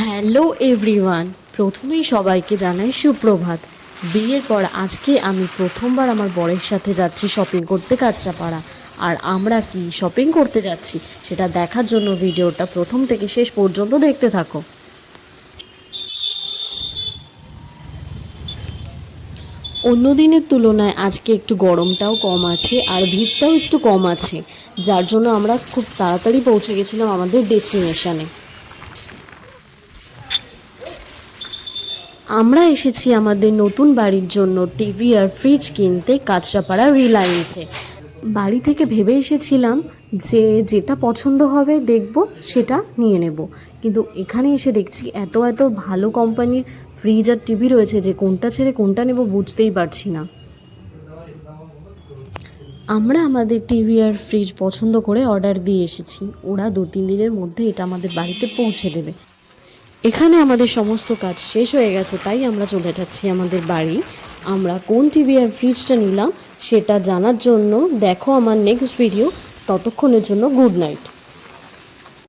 Hello everyone প্রথমেই সবাইকে জানাই সুপ্রভাত। বিয়ের পর আজকে আমি প্রথমবার আমার বরের সাথে যাচ্ছি শপিং করতে কাঁচরাপাড়া। আর আমরা কি শপিং করতে যাচ্ছি, সেটা দেখার জন্য ভিডিওটা প্রথম থেকে শেষ পর্যন্ত দেখতে থাকো। অন্য দিনের তুলনায় আজকে একটু গরমটাও কম আছে আর ভিড়টাও একটু কম আছে, যার জন্য আমরা খুব তাড়াতাড়ি পৌঁছে গেছিলাম আমাদের ডেস্টিনেশনে। আমরা এসেছি আমাদের নতুন বাড়ির জন্য টিভি আর ফ্রিজ কিনতে কাঁচরাপাড়া রিলায়েন্সে। বাড়ি থেকে ভেবে এসেছিলাম যে যেটা পছন্দ হবে দেখব, সেটা নিয়ে নেব। কিন্তু এখানে এসে দেখছি এত এত ভালো কোম্পানির ফ্রিজ আর টিভি রয়েছে যে কোনটা ছেড়ে কোনটা নেব বুঝতেই পারছি না। আমরা আমাদের টিভি আর ফ্রিজ পছন্দ করে অর্ডার দিয়ে এসেছি। ওরা দু তিন দিনের মধ্যে এটা আমাদের বাড়িতে পৌঁছে দেবে। এখানে আমাদের সমস্ত কাজ শেষ হয়ে গেছে, তাই আমরা চলে যাচ্ছি আমাদের বাড়ি। আমরা কোন টিভি আর ফ্রিজটা নিলাম, সেটা জানার জন্য দেখো আমার নেক্সট ভিডিও ততক্ষণের জন্য গুড নাইট